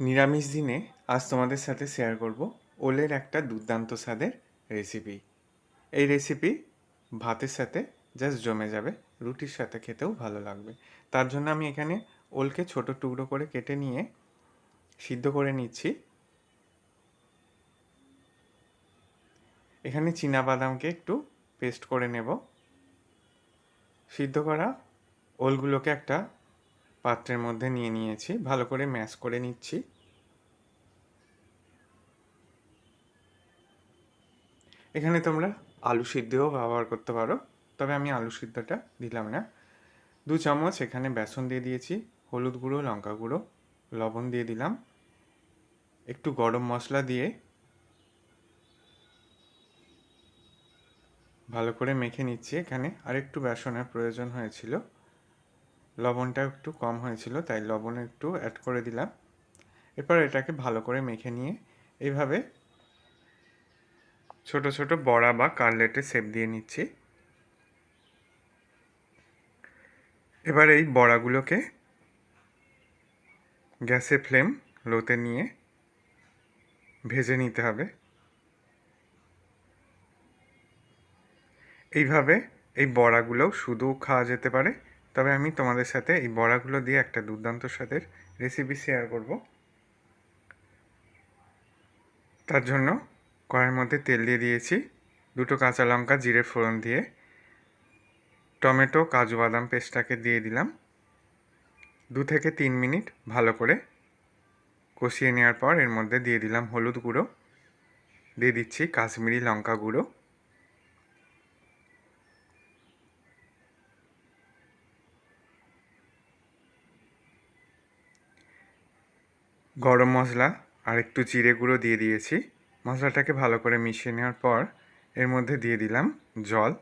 নিরামিষ দিনে আজ তোমাদের সাথে শেয়ার করব ওলের একটা দুর্দান্ত স্বাদের রেসিপি এই রেসিপি ভাতের সাথে জাস্ট জমে যাবে, রুটির সাথে খেতেও ভালো লাগবে। তার জন্য আমি এখানে ওলকে ছোট টুকরো করে কেটে নিয়ে সিদ্ধ করে নিচ্ছি। এখানে চীনা বাদামকে একটু পেস্ট করে নেব। সিদ্ধ করা ওলগুলোকে একটা পাত্রের মধ্যে নিয়ে নিয়েছি। ভালো করে ম্যাশ করে নিচ্ছি। এখানে তোমরা আলু সিদ্ধও ব্যবহার করতে পারো, তবে আমি আলু সিদ্ধটা দিলাম না। দু চামচ এখানে বেসন দিয়ে দিয়েছি, হলুদ গুঁড়ো, লঙ্কা গুঁড়ো, লবণ দিয়ে দিলাম। একটু গরম মশলা দিয়ে ভালো করে মেখে নিচ্ছি। এখানে আর একটু বেসনের প্রয়োজন হয়েছিল। লবণটা একটু কম হয়েছিল, তাই লবণ একটু অ্যাড করে দিলাম। এরপর এটাকে ভালো করে মেখে নিয়ে এইভাবে ছোট ছোট বড়া বা কার্লেটে সেপ দিয়ে নিচ্ছি। এবার এই বড়াগুলোকে গ্যাসে ফ্লেম লোতে নিয়ে ভেজে নিতে হবে। এইভাবে এই বড়াগুলোও শুধু খাওয়া যেতে পারে। তবে আমি তোমাদের সাথে এই বড়াগুলো দিয়ে একটা দুর্দান্ত স্বাদের রেসিপি শেয়ার করব। তার জন্য কড়াইয়ের মধ্যে তেল দিয়ে দিয়েছি, দুটো কাঁচা লঙ্কা, জিরে ফোড়ন দিয়ে। টমেটো, কাজু বাদাম পেস্টটাকে দিয়ে দিলাম। দু থেকে তিন মিনিট ভালো করে কষিয়ে নেওয়ার পর এর মধ্যে দিয়ে দিলাম হলুদ গুঁড়ো। দিয়ে দিচ্ছি কাশ্মীরি লঙ্কা গুঁড়ো। গরম মশলা আর একটু জিরে গুঁড়ো দিয়ে দিয়েছি। মশলাটাকে ভালো করে মিশিয়ে নেওয়ার পর এর মধ্যে দিয়ে দিলাম জল।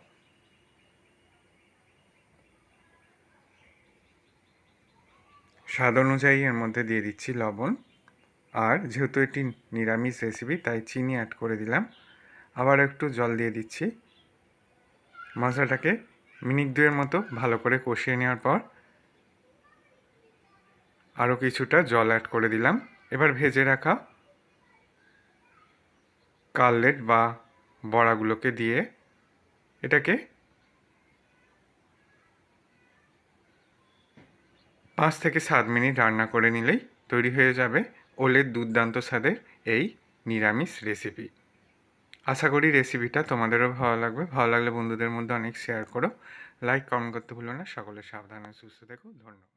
স্বাদ অনুযায়ী এর মধ্যে দিয়ে দিচ্ছি লবণ। আর যেহেতু এটি নিরামিষ রেসিপি তাই চিনি অ্যাড করে দিলাম। আবার একটু জল দিয়ে দিচ্ছি। মশলাটাকে মিনিট দুয়ের মতো ভালো করে কষিয়ে নেওয়ার পর আরও কিছুটা জল অ্যাড করে দিলাম। এবার ভেজে রাখা কাটলেট বা বড়াগুলোকে দিয়ে এটাকে পাঁচ থেকে সাত মিনিট রান্না করে নিলেই তৈরি হয়ে যাবে ওলের দুর্দান্ত স্বাদের এই নিরামিষ রেসিপি আশা করি রেসিপিটা তোমাদেরও ভালো লাগবে। ভালো লাগলে বন্ধুদের মধ্যে অনেক শেয়ার করো। লাইক কমেন্ট করতে ভুলো না। সকলে সাবধানে সুস্থ থেকো। ধন্যবাদ।